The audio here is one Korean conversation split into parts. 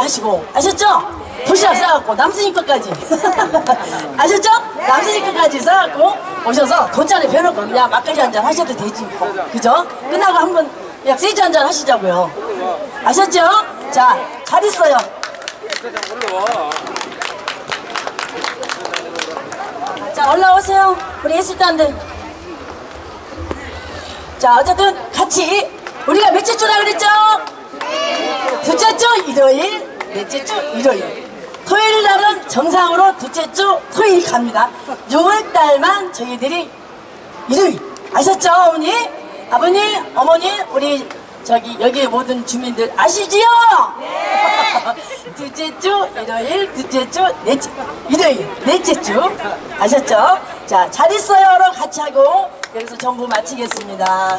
하시고 아셨죠? 도시락 싸갖고 남순이 것까지 아셨죠? 남순이 것까지 싸갖고 오셔서 돗자리 펴놓고 그냥 막걸리 한잔 하셔도 되지 뭐. 그죠? 끝나고 한번 그냥 세주 한잔 하시자고요 아셨죠? 자 잘 있어요 자 올라오세요 우리 예술단들 자 어쨌든 같이 우리가 며칠 주라 그랬죠? 둘째 주 일요일 넷째 주 일요일 토요일 날은 정상으로 둘째 주 토요일 갑니다 6월 달만 저희들이 일요일 아셨죠 어머니? 아버님 어머니 우리 저기 여기 모든 주민들 아시지요? 둘째 주 일요일 둘째 주 넷째 일요일 넷째 주 아셨죠? 자 잘 있어요로 같이 하고 여기서 정보 마치겠습니다.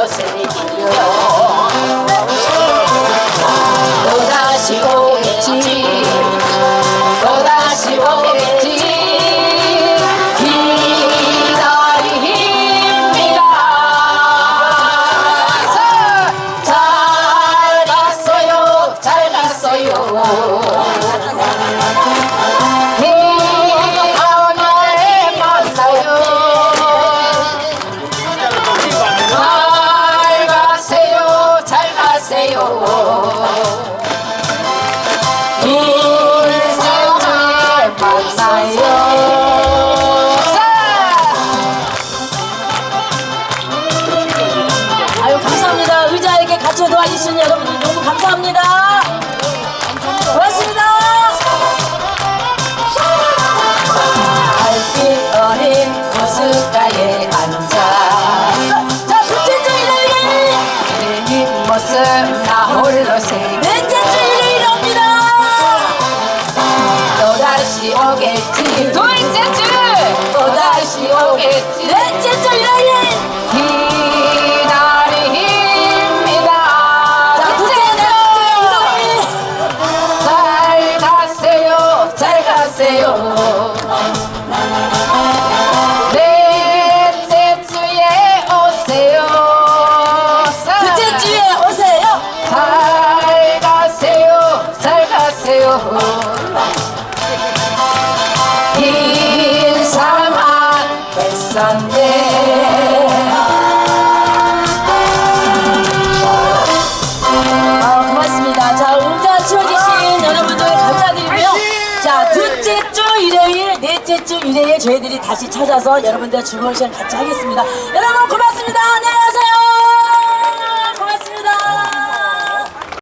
나 홀로 새기려. 또다시 오겠지. 또다시 오겠지. 기다립니다. 자, 잘 갔어요. 잘 갔어요 자! 아유 감사합니다. 의자에게 같이 도와주신 여러분 너무 감사합니다. 고맙습니다 모습 나 홀로 일요일 옵니다. 또다시 오겠지. 둘째 주 또다시 오겠지 아, 고맙습니다. 자, 의자 치워주신 여러분들 감사드리고요. 자, 둘째 주 일요일, 넷째 주 일요일 저희들이 다시 찾아서 여러분들 즐거운 시간 같이 하겠습니다. 여러분 고맙습니다. 네.